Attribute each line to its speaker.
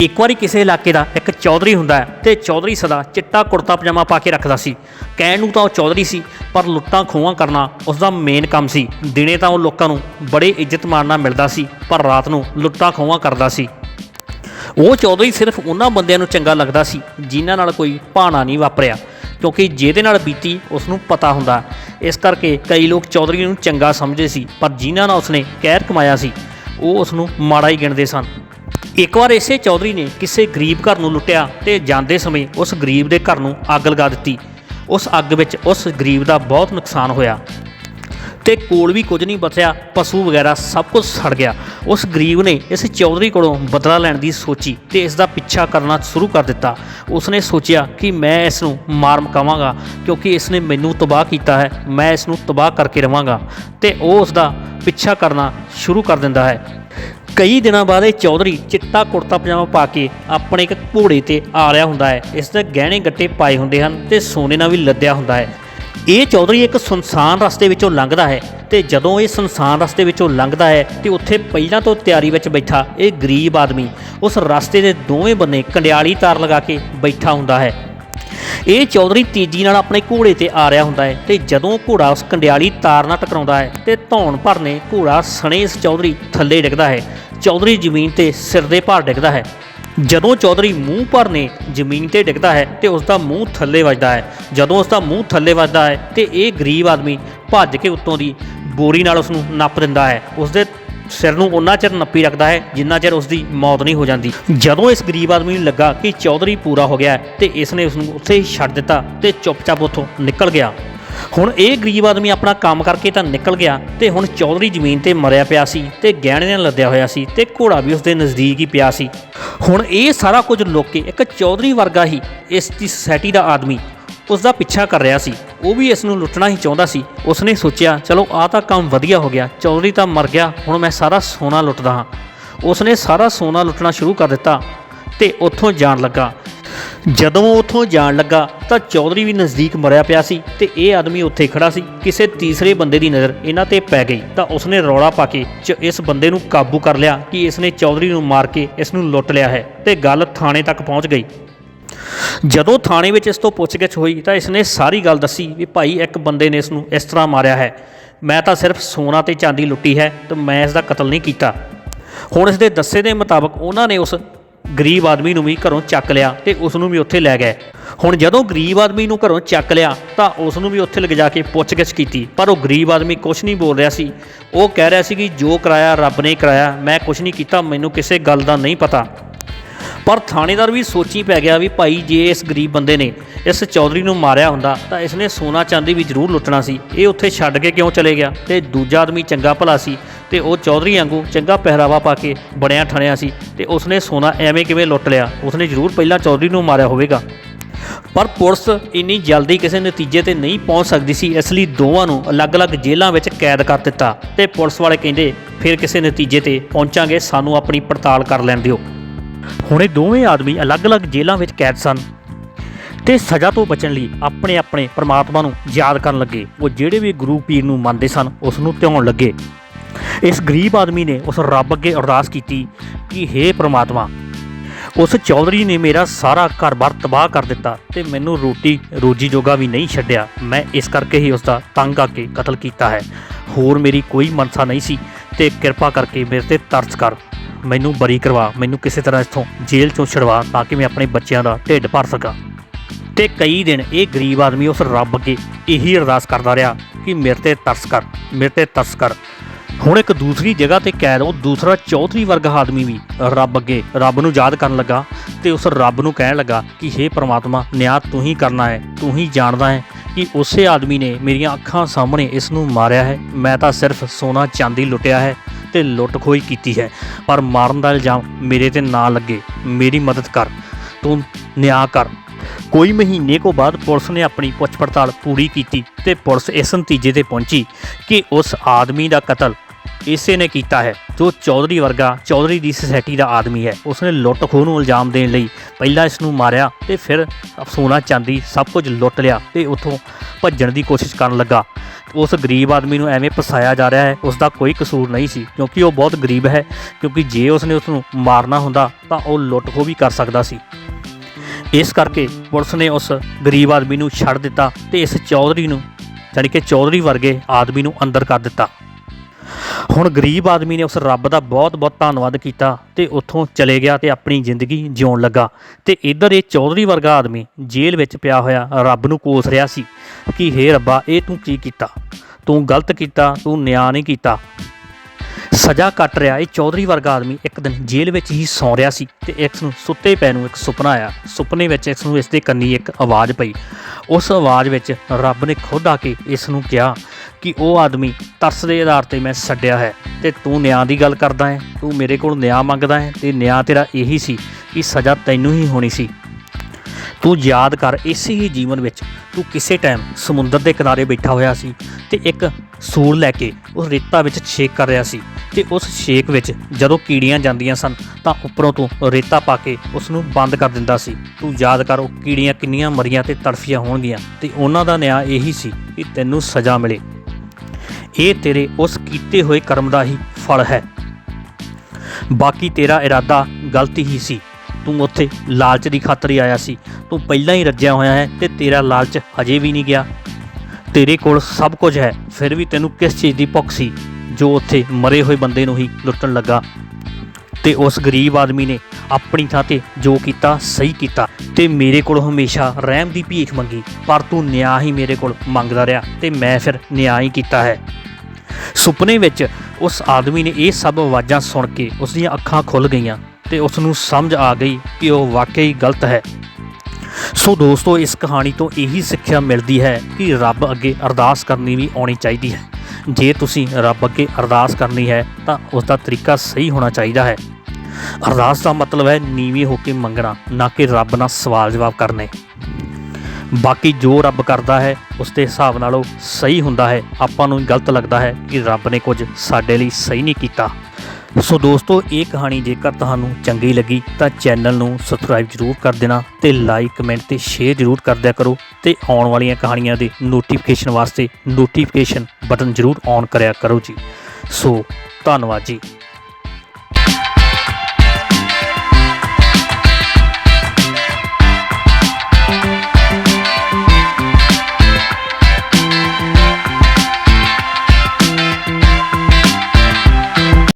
Speaker 1: ਇੱਕ ਵਾਰੀ ਕਿਸੇ ਇਲਾਕੇ ਦਾ ਇੱਕ ਚੌਧਰੀ ਹੁੰਦਾ ਹੈ ਤੇ ਚੌਧਰੀ ਸਦਾ ਚਿੱਟਾ ਕੁੜਤਾ ਪਜਾਮਾ ਪਾ ਕੇ ਰੱਖਦਾ ਸੀ। ਕਹਿਣ ਨੂੰ ਤਾਂ ਉਹ ਚੌਧਰੀ ਸੀ, ਪਰ ਲੁੱਟਾਂ ਖੋਹਾਂ ਕਰਨਾ ਉਸ ਦਾ ਮੇਨ ਕੰਮ ਸੀ। ਦਿਨੇ ਤਾਂ ਉਹ ਲੋਕਾਂ ਨੂੰ ਬੜੇ ਇੱਜ਼ਤ ਮਾਰਨਾ ਮਿਲਦਾ ਸੀ, ਪਰ ਰਾਤ ਨੂੰ ਲੁੱਟਾਂ ਖੋਹਾਂ ਕਰਦਾ ਸੀ। ਉਹ ਚੌਧਰੀ ਸਿਰਫ ਉਹਨਾਂ ਬੰਦਿਆਂ ਨੂੰ ਚੰਗਾ ਲੱਗਦਾ ਸੀ, ਜਿਨ੍ਹਾਂ ਨਾਲ ਕੋਈ ਭਾਣਾ ਨਹੀਂ ਵਾਪਰਿਆ, ਕਿਉਂਕਿ ਜਿਹਦੇ ਨਾਲ ਬੀਤੀ ਉਸ ਨੂੰ ਪਤਾ ਹੁੰਦਾ। ਇਸ ਕਰਕੇ ਕਈ ਲੋਕ ਚੌਧਰੀ ਨੂੰ ਚੰਗਾ ਸਮਝਦੇ ਸੀ, ਪਰ ਜਿਨ੍ਹਾਂ ਨਾਲ ਉਸਨੇ ਕਹਿਰ ਕਮਾਇਆ ਸੀ, ਉਹ ਉਸ ਨੂੰ ਮਾੜਾ ਹੀ ਗਿਣਦੇ ਸਨ। ਇੱਕ ਵਾਰ ਇਸੇ ਚੌਧਰੀ ਨੇ ਕਿਸੇ ਗਰੀਬ ਘਰ ਨੂੰ ਲੁੱਟਿਆ ਤੇ ਜਾਂਦੇ ਸਮੇਂ ਉਸ ਗਰੀਬ ਦੇ ਘਰ ਨੂੰ ਅੱਗ ਲਗਾ ਦਿੱਤੀ। ਉਸ ਅੱਗ ਵਿੱਚ ਉਸ ਗਰੀਬ ਦਾ ਬਹੁਤ ਨੁਕਸਾਨ ਹੋਇਆ ਤੇ ਕੋਲ ਵੀ ਕੁਝ ਨਹੀਂ ਬਚਿਆ, ਪਸ਼ੂ ਵਗੈਰਾ ਸਭ ਕੁਝ ਸੜ ਗਿਆ। ਉਸ ਗਰੀਬ ਨੇ ਇਸ ਚੌਧਰੀ ਕੋਲੋਂ ਬਦਲਾ ਲੈਣ ਦੀ ਸੋਚੀ ਤੇ ਇਸ ਦਾ ਪਿੱਛਾ ਕਰਨਾ ਸ਼ੁਰੂ ਕਰ ਦਿੱਤਾ। ਉਸਨੇ ਸੋਚਿਆ ਕਿ ਮੈਂ ਇਸ ਨੂੰ ਮਾਰ ਮਕਾਵਾਂਗਾ ਕਿਉਂਕਿ ਇਸ ਨੇ ਮੈਨੂੰ ਤਬਾਹ ਕੀਤਾ ਹੈ, ਮੈਂ ਇਸ ਨੂੰ ਤਬਾਹ ਕਰਕੇ ਰਵਾਂਗਾ ਤੇ ਉਹ ਉਸ ਦਾ ਪਿੱਛਾ ਕਰਨਾ ਸ਼ੁਰੂ ਕਰ ਦਿੰਦਾ ਹੈ। ਕਈ ਦਿਨਾਂ ਬਾਅਦ ਇਹ ਚੌਧਰੀ ਚਿੱਟਾ ਕੁੜਤਾ ਪਜਾਮਾ ਪਾ ਕੇ ਆਪਣੇ ਇੱਕ ਘੋੜੇ ਤੇ ਆ ਰਿਹਾ ਹੁੰਦਾ ਹੈ। ਇਸ ਦੇ ਗਹਿਣੇ ਗੱਟੇ ਪਾਏ ਹੁੰਦੇ ਹਨ ਤੇ ਸੋਨੇ ਨਾਲ ਵੀ ਲੱਦਿਆ ਹੁੰਦਾ ਹੈ। ਇਹ ਚੌਧਰੀ ਇੱਕ ਸੁਨਸਾਨ ਰਸਤੇ ਵਿੱਚੋਂ ਲੰਘਦਾ ਹੈ ਤੇ ਜਦੋਂ ਇਹ ਸੁਨਸਾਨ ਰਸਤੇ ਵਿੱਚੋਂ ਲੰਘਦਾ ਹੈ ਤੇ ਉੱਥੇ ਪਹਿਲਾਂ ਤੋਂ ਤਿਆਰੀ ਵਿੱਚ ਬੈਠਾ ਇਹ ਗਰੀਬ ਆਦਮੀ ਉਸ ਰਸਤੇ ਦੇ ਦੋਵੇਂ ਬੰਨੇ ਕੰਡਿਆਲੀ ਤਾਰ ਲਗਾ ਕੇ ਬੈਠਾ ਹੁੰਦਾ ਹੈ। ਇਹ ਚੌਧਰੀ ਤੇਜ਼ੀ ਨਾਲ ਆਪਣੇ ਘੋੜੇ ਤੇ ਆ ਰਿਹਾ ਹੁੰਦਾ ਹੈ ਤੇ ਜਦੋਂ ਘੋੜਾ ਉਸ ਕੰਡਿਆਲੀ ਤਾਰ ਨਾਲ ਟਕਰਾਉਂਦਾ ਹੈ ਤੇ ਧੌਣ ਭਰਨੇ ਘੋੜਾ ਸਣੇ ਇਸ ਚੌਧਰੀ ਥੱਲੇ ਡਿੱਗਦਾ ਹੈ। ਚੌਧਰੀ ਜ਼ਮੀਨ ਤੇ ਸਿਰ ਦੇ ਭਾਰ ਡਿੱਗਦਾ ਹੈ। ਜਦੋਂ ਚੌਧਰੀ ਮੂੰਹ ਭਰਨੇ ਜ਼ਮੀਨ ਤੇ ਡਿੱਗਦਾ ਹੈ ਤੇ ਉਸ ਦਾ ਮੂੰਹ ਥੱਲੇ ਵੱਜਦਾ ਹੈ। ਜਦੋਂ ਉਸ ਦਾ ਮੂੰਹ ਥੱਲੇ ਵੱਜਦਾ ਹੈ ਤੇ ਇਹ ਗਰੀਬ ਆਦਮੀ ਭੱਜ ਕੇ ਉੱਤੋਂ ਦੀ ਬੋਰੀ ਨਾਲ ਉਸ ਨੂੰ ਨੱਪ ਦਿੰਦਾ ਹੈ। ਉਸ ਦੇ ਸਿਰ ਨੂੰ ਉਹਨਾਂ ਚਿਰ ਨੱਪੀ ਰੱਖਦਾ ਹੈ ਜਿੰਨਾ ਚਿਰ ਉਸ ਦੀ ਮੌਤ ਨਹੀਂ ਹੋ ਜਾਂਦੀ। ਜਦੋਂ ਇਸ ਗਰੀਬ ਆਦਮੀ ਨੂੰ ਲੱਗਾ ਕਿ ਚੌਧਰੀ ਪੂਰਾ ਹੋ ਗਿਆ ਹੈ ਤੇ ਇਸ ਨੇ ਉਸ ਨੂੰ ਉੱਥੇ ਹੀ ਛੱਡ ਦਿੱਤਾ ਤੇ ਚੁੱਪਚਾਪ ਉੱਥੋਂ ਨਿਕਲ ਗਿਆ। ਹੁਣ ਇਹ ਗਰੀਬ ਆਦਮੀ ਆਪਣਾ ਕੰਮ ਕਰਕੇ ਤਾਂ ਨਿਕਲ ਗਿਆ ਤੇ ਹੁਣ ਚੌਧਰੀ ਜ਼ਮੀਨ ਤੇ ਮਰਿਆ ਪਿਆ ਸੀ ਤੇ ਗਹਿਣੇ ਨਾਲ ਲੱਦਿਆ ਹੋਇਆ ਸੀ ਤੇ ਘੋੜਾ ਵੀ ਉਸਦੇ ਨਜ਼ਦੀਕ ਹੀ ਪਿਆ ਸੀ। ਹੁਣ ਇਹ ਸਾਰਾ ਕੁਝ ਲੋਕ ਕੇ ਇੱਕ ਚੌਧਰੀ ਵਰਗਾ ਹੀ ਇਸ ਦੀ ਸੋਸਾਇਟੀ ਦਾ ਆਦਮੀ ਉਸ ਦਾ ਪਿੱਛਾ ਕਰ ਰਿਹਾ ਸੀ। ਉਹ ਵੀ ਇਸ ਨੂੰ ਲੁੱਟਣਾ ਹੀ ਚਾਹੁੰਦਾ ਸੀ। ਉਸਨੇ ਸੋਚਿਆ, ਚਲੋ, ਆਹ ਤਾਂ ਕੰਮ ਵਧੀਆ ਹੋ ਗਿਆ। ਚੌਧਰੀ ਤਾਂ ਮਰ ਗਿਆ। ਹੁਣ ਮੈਂ ਸਾਰਾ ਸੋਨਾ ਲੁੱਟਦਾ ਹਾਂ। ਉਸਨੇ ਸਾਰਾ ਸੋਨਾ ਲੁੱਟਣਾ ਸ਼ੁਰੂ ਕਰ ਦਿੱਤਾ ਤੇ ਉੱਥੋਂ ਜਾਣ ਲੱਗਾ। ਜਦੋਂ ਉਹ ਉੱਥੋਂ ਜਾਣ ਲੱਗਾ ਤਾਂ ਚੌਧਰੀ ਵੀ ਨਜ਼ਦੀਕ ਮਰਿਆ ਪਿਆ ਸੀ ਤੇ ਇਹ ਆਦਮੀ ਉੱਥੇ ਖੜਾ ਸੀ। ਕਿਸੇ ਤੀਸਰੇ ਬੰਦੇ ਦੀ ਨਜ਼ਰ ਇਹਨਾਂ ਤੇ ਪੈ ਗਈ ਤਾਂ ਉਸਨੇ ਰੌਲਾ ਪਾ ਕੇ ਚ- ਇਸ ਬੰਦੇ ਨੂੰ ਕਾਬੂ ਕਰ ਲਿਆ ਕਿ ਇਸਨੇ ਚੌਧਰੀ ਨੂੰ ਮਾਰ ਕੇ ਇਸ ਨੂੰ ਲੁੱਟ ਲਿਆ ਹੈ ਤੇ ਗੱਲ ਥਾਣੇ ਤੱਕ ਪਹੁੰਚ ਗਈ। ਜਦੋਂ ਥਾਣੇ ਵਿੱਚ ਇਸ ਤੋਂ ਪੁੱਛਗਿੱਛ ਹੋਈ ਤਾਂ ਇਸਨੇ ਸਾਰੀ ਗੱਲ ਦੱਸੀ ਵੀ ਭਾਈ ਇੱਕ ਬੰਦੇ ਨੇ ਇਸ ਨੂੰ ਇਸ ਤਰ੍ਹਾਂ ਮਾਰਿਆ ਹੈ। ਮੈਂ ਤਾਂ ਸਿਰਫ ਸੋਨਾ ਤੇ ਚਾਂਦੀ ਲੁੱਟੀ ਹੈ ਤੇ ਮੈਂ ਇਸ ਦਾ ਕਤਲ ਨਹੀਂ ਕੀਤਾ। ਹੁਣ ਇਸ ਦੇ ਦੱਸੇ ਦੇ ਮੁਤਾਬਕ ਉਹਨਾਂ ਨੇ ਉਸ ਗਰੀਬ ਆਦਮੀ ਨੂੰ ਵੀ ਘਰੋਂ ਚੱਕ ਲਿਆ ਤੇ ਉਸ ਨੂੰ ਵੀ ਉੱਥੇ ਲੈ ਗਏ। ਹੁਣ ਜਦੋਂ ਗਰੀਬ ਆਦਮੀ ਨੂੰ ਘਰੋਂ ਚੱਕ ਲਿਆ, ਤਾਂ ਉਸ ਨੂੰ ਵੀ ਉੱਥੇ ਲਿਜਾ ਕੇ ਪੁੱਛਗਿੱਛ ਕੀਤੀ। ਪਰ ਉਹ ਗਰੀਬ ਆਦਮੀ ਕੁਝ ਨਹੀਂ ਬੋਲ ਰਿਹਾ ਸੀ। ਉਹ ਕਹਿ ਰਿਹਾ ਸੀ ਕਿ ਜੋ ਕਰਾਇਆ ਰੱਬ ਨੇ ਕਰਾਇਆ, ਮੈਂ ਕੁਝ ਨਹੀਂ ਕੀਤਾ, ਮੈਨੂੰ ਕਿਸੇ ਗੱਲ ਦਾ ਨਹੀਂ ਪਤਾ। ਪਰ ਥਾਣੇਦਾਰ ਵੀ ਸੋਚੀ ਪੈ ਗਿਆ ਵੀ ਭਾਈ ਜੇ ਇਸ ਗਰੀਬ ਬੰਦੇ ਨੇ ਇਸ ਚੌਧਰੀ ਨੂੰ ਮਾਰਿਆ ਹੁੰਦਾ ਤਾਂ ਇਸਨੇ ਸੋਨਾ ਚਾਂਦੀ ਵੀ ਜ਼ਰੂਰ ਲੁੱਟਣਾ ਸੀ। ਇਹ ਉੱਥੇ ਛੱਡ ਕੇ ਕਿਉਂ ਚਲੇ ਗਿਆ? ਤੇ ਦੂਜਾ ਆਦਮੀ ਚੰਗਾ ਭਲਾ ਸੀ ਤੇ ਉਹ ਚੌਧਰੀ ਵਾਂਗੂ ਚੰਗਾ ਪਹਿਰਾਵਾ ਪਾ ਕੇ ਬਣਿਆ ਠਣਿਆ ਸੀ ਤੇ ਉਸਨੇ ਸੋਨਾ ਐਵੇਂ ਕਿਵੇਂ ਲੁੱਟ ਲਿਆ? ਉਸ ਨੇ ਜ਼ਰੂਰ ਪਹਿਲਾਂ ਚੌਧਰੀ ਨੂੰ ਮਾਰਿਆ ਹੋਵੇਗਾ। ਪਰ ਪੁਲਿਸ ਇੰਨੀ ਜਲਦੀ ਕਿਸੇ ਨਤੀਜੇ ਤੇ ਨਹੀਂ ਪਹੁੰਚ ਸਕਦੀ ਸੀ, ਇਸ ਲਈ ਦੋਵਾਂ ਨੂੰ ਅਲੱਗ-ਅਲੱਗ ਜੇਲ੍ਹਾਂ ਵਿੱਚ ਕੈਦ ਕਰ ਦਿੱਤਾ ਤੇ ਪੁਲਿਸ ਵਾਲੇ ਕਹਿੰਦੇ, ਫਿਰ ਕਿਸੇ ਨਤੀਜੇ ਤੇ ਪਹੁੰਚਾਂਗੇ, ਸਾਨੂੰ ਆਪਣੀ ਪੜਤਾਲ ਕਰ ਲੈਣ ਦਿਓ। ਹੁਣ ਇਹ ਦੋਵੇਂ ਆਦਮੀ ਅਲੱਗ-ਅਲੱਗ ਜੇਲ੍ਹਾਂ ਵਿੱਚ ਕੈਦ ਸਨ ਤੇ ਸਜ਼ਾ ਤੋਂ ਬਚਣ ਲਈ ਆਪਣੇ ਆਪਣੇ ਪ੍ਰਮਾਤਮਾ ਨੂੰ ਯਾਦ ਕਰਨ ਲੱਗੇ। ਉਹ ਜਿਹੜੇ ਵੀ ਗੁਰੂ ਪੀਰ ਨੂੰ ਮੰਨਦੇ ਸਨ, ਉਸ ਨੂੰ ਧਿਆਉਣ ਲੱਗੇ। ਇਸ ਗਰੀਬ ਆਦਮੀ ਨੇ ਉਸ ਰੱਬ ਅੱਗੇ ਅਰਦਾਸ ਕੀਤੀ ਕਿ हे ਪ੍ਰਮਾਤਮਾ, ਉਸ ਚੌਧਰੀ ਨੇ ਮੇਰਾ ਸਾਰਾ ਘਰ-ਬਾਰ ਤਬਾਹ ਕਰ ਦਿੱਤਾ ਤੇ ਮੈਨੂੰ ਰੋਟੀ ਰੋਜੀ ਜੋਗਾ ਵੀ ਨਹੀਂ ਛੱਡਿਆ। ਮੈਂ ਇਸ ਕਰਕੇ ਹੀ ਉਸ ਦਾ ਤੰਗ ਆ ਕੇ ਕਤਲ ਕੀਤਾ ਹੈ। ਹੋਰ ਮੇਰੀ ਕੋਈ ਮਨਸਾ ਨਹੀਂ ਸੀ ਤੇ ਕਿਰਪਾ ਕਰਕੇ ਮੇਰੇ ਤੇ ਤਰਸ ਕਰ। ਮੈਨੂੰ ਬਰੀ ਕਰਵਾ, ਮੈਨੂੰ ਕਿਸੇ ਤਰ੍ਹਾਂ ਇੱਥੋਂ ਜੇਲ੍ਹ ਚੋਂ ਛੁਡਵਾ ਤਾਂ ਕਿ ਮੈਂ ਆਪਣੇ ਬੱਚਿਆਂ ਦਾ ਢਿੱਡ ਭਰ ਸਕਾਂ। ਤੇ ਕਈ ਦਿਨ ਇਹ ਗਰੀਬ ਆਦਮੀ ਉਸ ਰੱਬ ਅੱਗੇ ਇਹੀ ਅਰਦਾਸ ਕਰਦਾ ਰਿਹਾ ਕਿ ਮੇਰੇ ਤੇ ਤਰਸ ਕਰ, ਮੇਰੇ ਤੇ ਤਰਸ ਕਰ। ਹੁਣ ਇੱਕ ਦੂਸਰੀ ਜਗ੍ਹਾ ਤੇ ਕੈਦ ਉਹ ਦੂਸਰਾ ਚੌਥੀ ਵਰਗ ਆਦਮੀ ਵੀ ਰੱਬ ਅੱਗੇ ਰੱਬ ਨੂੰ ਯਾਦ ਕਰਨ ਲੱਗਾ ਤੇ ਉਸ ਰੱਬ ਨੂੰ ਕਹਿਣ ਲੱਗਾ ਕਿ हे ਪ੍ਰਮਾਤਮਾ, ਨਿਆਂ ਤੂੰ ਹੀ ਕਰਨਾ ਹੈ, ਤੂੰ ਹੀ ਜਾਣਦਾ ਹੈ ਕਿ ਉਸੇ ਆਦਮੀ ਨੇ ਮੇਰੀਆਂ ਅੱਖਾਂ ਸਾਹਮਣੇ ਇਸ ਨੂੰ ਮਾਰਿਆ ਹੈ। ਮੈਂ ਤਾਂ ਸਿਰਫ ਸੋਨਾ ਚਾਂਦੀ ਲੁੱਟਿਆ ਹੈ। ਤੇ ਲੁੱਟ ਖੋਈ ਕੀਤੀ ਹੈ। ਪਰ ਮਾਰਨ ਦਾ ਇਲਜ਼ਾਮ ਮੇਰੇ ਤੇ ਨਾ ਲੱਗੇ। ਮੇਰੀ ਮਦਦ ਕਰ। ਤੂੰ ਨਿਆਂ ਕਰ। ਕੋਈ ਮਹੀਨੇ ਕੋ ਬਾਅਦ ਪੁਲਿਸ ਨੇ ਆਪਣੀ ਪੁੱਛ ਪੜਤਾਲ ਪੂਰੀ ਕੀਤੀ ਤੇ ਪੁਲਿਸ ਇਸ ਨਤੀਜੇ ਤੇ ਪਹੁੰਚੀ ਕਿ ਉਸ ਆਦਮੀ ਦਾ ਕਤਲ ਇਸੇ ਨੇ ਕੀਤਾ ਹੈ, ਜੋ ਚੌਧਰੀ ਵਰਗਾ, ਚੌਧਰੀ ਦੀ ਸੋਸਾਇਟੀ ਦਾ ਆਦਮੀ ਹੈ। ਉਸਨੇ ਲੁੱਟ ਖੋਹ ਨੂੰ ਇਲਜ਼ਾਮ ਦੇਣ ਲਈ ਪਹਿਲਾਂ ਇਸ ਨੂੰ ਮਾਰਿਆ ਤੇ ਫਿਰ ਸੋਨਾ ਚਾਂਦੀ ਸਭ ਕੁਝ ਲੁੱਟ ਲਿਆ ਤੇ ਉੱਥੋਂ ਭੱਜਣ ਦੀ ਕੋਸ਼ਿਸ਼ ਕਰਨ ਲੱਗਾ। ਉਸ ਗਰੀਬ ਆਦਮੀ ਨੂੰ ਐਵੇਂ ਫਸਾਇਆ ਜਾ ਰਿਹਾ ਹੈ ਉਸ ਦਾ ਕੋਈ ਕਸੂਰ ਨਹੀਂ ਸੀ, ਕਿਉਂਕਿ ਉਹ ਬਹੁਤ ਗਰੀਬ ਹੈ, ਕਿਉਂਕਿ ਜੇ ਉਸਨੇ ਉਸ ਨੂੰ ਮਾਰਨਾ ਹੁੰਦਾ, ਤਾਂ ਉਹ ਲੁੱਟ ਖੋਹ ਵੀ ਕਰ ਸਕਦਾ ਸੀ। ਇਸ ਕਰਕੇ ਪੁਲਿਸ ਨੇ ਉਸ ਗਰੀਬ ਆਦਮੀ ਨੂੰ ਛੱਡ ਦਿੱਤਾ ਤੇ ਇਸ ਚੌਧਰੀ ਨੂੰ, ਜਾਣੀ ਕਿ ਚੌਧਰੀ ਵਰਗੇ ਆਦਮੀ ਨੂੰ ਅੰਦਰ ਕਰ ਦਿੱਤਾ। ਹੁਣ ਗਰੀਬ ਆਦਮੀ ਨੇ ਉਸ ਰੱਬ ਦਾ ਬਹੁਤ-ਬਹੁਤ ਧੰਨਵਾਦ ਕੀਤਾ ਤੇ ਉੱਥੋਂ ਚਲੇ ਗਿਆ ਤੇ ਆਪਣੀ ਜ਼ਿੰਦਗੀ ਜਿਉਣ ਲੱਗਾ। ਤੇ ਇੱਧਰ ਇਹ ਚੌਧਰੀ ਵਰਗਾ ਆਦਮੀ ਜੇਲ੍ਹ ਵਿੱਚ ਪਿਆ ਹੋਇਆ ਰੱਬ ਨੂੰ ਕੋਸ ਰਿਹਾ ਸੀ ਕਿ, ਹੇ ਰੱਬਾ, ਇਹ ਤੂੰ ਕੀ ਕੀਤਾ? ਤੂੰ ਗਲਤ ਕੀਤਾ, ਤੂੰ ਨਿਆਂ ਨਹੀਂ ਕੀਤਾ। ਸਜ਼ਾ ਕੱਟ ਰਿਹਾ ਇਹ ਚੌਧਰੀ ਵਰਗਾ ਆਦਮੀ ਇੱਕ ਦਿਨ ਜੇਲ੍ਹ ਵਿੱਚ ਹੀ ਸੌਂ ਰਿਹਾ ਸੀ ਤੇ ਇਸ ਨੂੰ ਸੁੱਤੇ ਪੈ ਨੂੰ ਇੱਕ ਸੁਪਨਾ ਆਇਆ। ਸੁਪਨੇ ਵਿੱਚ ਇਸ ਨੂੰ ਇਸ ਦੇ ਕੰਨੀ ਇੱਕ ਆਵਾਜ਼ ਪਈ। ਉਸ ਆਵਾਜ਼ ਵਿੱਚ ਰੱਬ ਨੇ ਖੁਦ ਆ ਕੇ ਇਸ ਨੂੰ ਕਿਹਾ ਕਿ ਉਹ ਆਦਮੀ ਤਰਸ ਦੇ ਆਧਾਰ ਤੇ ਮੈਂ ਛੱਡਿਆ ਹੈ ਤੇ ਤੂੰ ਨਿਆਂ ਦੀ ਗੱਲ ਕਰਦਾ ਹੈ, ਤੂੰ ਮੇਰੇ ਕੋਲ ਨਿਆਂ ਮੰਗਦਾ ਹੈ ਤੇ ਨਿਆਂ ਤੇਰਾ ਇਹੀ ਸੀ ਕਿ ਸਜ਼ਾ ਤੈਨੂੰ ਹੀ ਹੋਣੀ ਸੀ। ਤੂੰ ਯਾਦ ਕਰ ਇਸੇ ਹੀ ਜੀਵਨ ਵਿੱਚ ਤੂੰ ਕਿਸੇ ਟਾਈਮ ਸਮੁੰਦਰ ਦੇ ਕਿਨਾਰੇ ਬੈਠਾ ਹੋਇਆ ਸੀ ਤੇ ਇੱਕ ਸੂਰ ਲੈ ਕੇ ਉਸ ਰੇਤਾ ਵਿੱਚ ਛੇਕ ਕਰ ਰਿਹਾ ਸੀ ਤੇ ਉਸ ਛੇਕ ਵਿੱਚ ਜਦੋਂ ਕੀੜੀਆਂ ਜਾਂਦੀਆਂ ਸਨ ਤਾਂ ਉੱਪਰੋਂ ਤੂੰ ਰੇਤਾ ਪਾ ਕੇ ਉਸ ਨੂੰ ਬੰਦ ਕਰ ਦਿੰਦਾ ਸੀ। ਤੂੰ ਯਾਦ ਕਰ ਉਹ ਕੀੜੀਆਂ ਕਿੰਨੀਆਂ ਮਰੀਆਂ ਤੇ ਤੜਫੀਆਂ ਹੋਣਗੀਆਂ ਤੇ ਉਹਨਾਂ ਦਾ ਨਿਆਂ ਇਹੀ ਸੀ ਕਿ ਤੈਨੂੰ ਸਜ਼ਾ ਮਿਲੇ। ਇਹ ਤੇਰੇ ਉਸ ਕੀਤੇ ਹੋਏ ਕਰਮ ਦਾ ਹੀ ਫਲ ਹੈ। ਬਾਕੀ ਤੇਰਾ ਇਰਾਦਾ ਗਲਤ ਹੀ ਸੀ। ਤੂੰ ਉੱਥੇ ਲਾਲਚ ਦੀ ਖਾਤਰ ਹੀ ਆਇਆ ਸੀ। ਤੂੰ ਪਹਿਲਾਂ ਹੀ ਰੱਜਿਆ ਹੋਇਆ ਹੈ ਤੇ ਤੇਰਾ ਲਾਲਚ ਹਜੇ ਵੀ ਨਹੀਂ ਗਿਆ। ਤੇਰੇ ਕੋਲ ਸਭ ਕੁਝ ਹੈ, ਫਿਰ ਵੀ ਤੈਨੂੰ ਕਿਸ ਚੀਜ਼ ਦੀ ਭੁੱਖ ਸੀ, ਜੋ ਉੱਥੇ ਮਰੇ ਹੋਏ ਬੰਦੇ ਨੂੰ ਹੀ ਲੁੱਟਣ ਲੱਗਾ। ਤੇ ਉਸ ਗਰੀਬ ਆਦਮੀ ਨੇ ਆਪਣੀ ਥਾਂ ਤੇ ਜੋ ਕੀਤਾ, ਸਹੀ ਕੀਤਾ ਤੇ ਮੇਰੇ ਕੋਲ ਹਮੇਸ਼ਾ ਰਹਿਮ ਦੀ ਭੀਖ ਮੰਗੀ, ਪਰ ਤੂੰ ਨਿਆਂ ਹੀ ਮੇਰੇ ਕੋਲ ਮੰਗਦਾ ਰਿਹਾ ਤੇ ਮੈਂ ਫਿਰ ਨਿਆਂ ਹੀ ਕੀਤਾ ਹੈ। ਸੁਪਨੇ ਵਿੱਚ ਉਸ ਆਦਮੀ ਨੇ ਇਹ ਸਭ ਆਵਾਜ਼ਾਂ ਸੁਣ ਕੇ ਉਸ ਦੀਆਂ ਅੱਖਾਂ ਖੁੱਲ ਗਈਆਂ ਤੇ ਉਸ ਨੂੰ ਸਮਝ ਆ ਗਈ ਕਿ ਉਹ ਵਾਕਈ ਗਲਤ ਹੈ। ਸੋ ਦੋਸਤੋ, ਇਸ ਕਹਾਣੀ ਤੋਂ ਇਹੀ ਸਿੱਖਿਆ ਮਿਲਦੀ ਹੈ ਕਿ ਰੱਬ ਅੱਗੇ ਅਰਦਾਸ ਕਰਨੀ ਵੀ ਆਉਣੀ ਚਾਹੀਦੀ ਹੈ। ਜੇ ਤੁਸੀਂ ਰੱਬ ਅੱਗੇ ਅਰਦਾਸ ਕਰਨੀ ਹੈ ਤਾਂ ਉਸ ਦਾ ਤਰੀਕਾ ਸਹੀ ਹੋਣਾ ਚਾਹੀਦਾ ਹੈ। ਅਰਦਾਸ ਦਾ ਮਤਲਬ ਹੈ ਨੀਵੇਂ ਹੋ ਕੇ ਮੰਗਣਾ, ਨਾ ਕਿ ਰੱਬ ਨਾਲ ਸਵਾਲ ਜਵਾਬ ਕਰਨੇ। ਬਾਕੀ ਜੋ ਰੱਬ ਕਰਦਾ ਹੈ, ਉਸ ਦੇ ਹਿਸਾਬ ਨਾਲ ਉਹ ਸਹੀ ਹੁੰਦਾ ਹੈ। ਆਪਾਂ ਨੂੰ ਗਲਤ ਲੱਗਦਾ ਹੈ ਕਿ ਰੱਬ ਨੇ ਕੁਝ ਸਾਡੇ ਲਈ ਸਹੀ ਨਹੀਂ ਕੀਤਾ। ਸੋ ਦੋਸਤੋ, ਇਹ ਕਹਾਣੀ ਜੇਕਰ ਤੁਹਾਨੂੰ ਚੰਗੀ ਲੱਗੀ, ਤਾਂ ਚੈਨਲ ਨੂੰ ਸਬਸਕ੍ਰਾਈਬ ਜਰੂਰ ਕਰ ਦੇਣਾ ਤੇ ਲਾਈਕ, ਕਮੈਂਟ ਤੇ ਸ਼ੇਅਰ ਜਰੂਰ ਕਰ ਦਿਆ ਕਰੋ ਤੇ ਆਉਣ ਵਾਲੀਆਂ ਕਹਾਣੀਆਂ ਦੇ ਨੋਟੀਫਿਕੇਸ਼ਨ ਵਾਸਤੇ ਨੋਟੀਫਿਕੇਸ਼ਨ ਬਟਨ ਜਰੂਰ ਔਨ ਕਰਿਆ ਕਰੋ ਜੀ। ਸੋ, ਧੰਨਵਾਦ ਜੀ।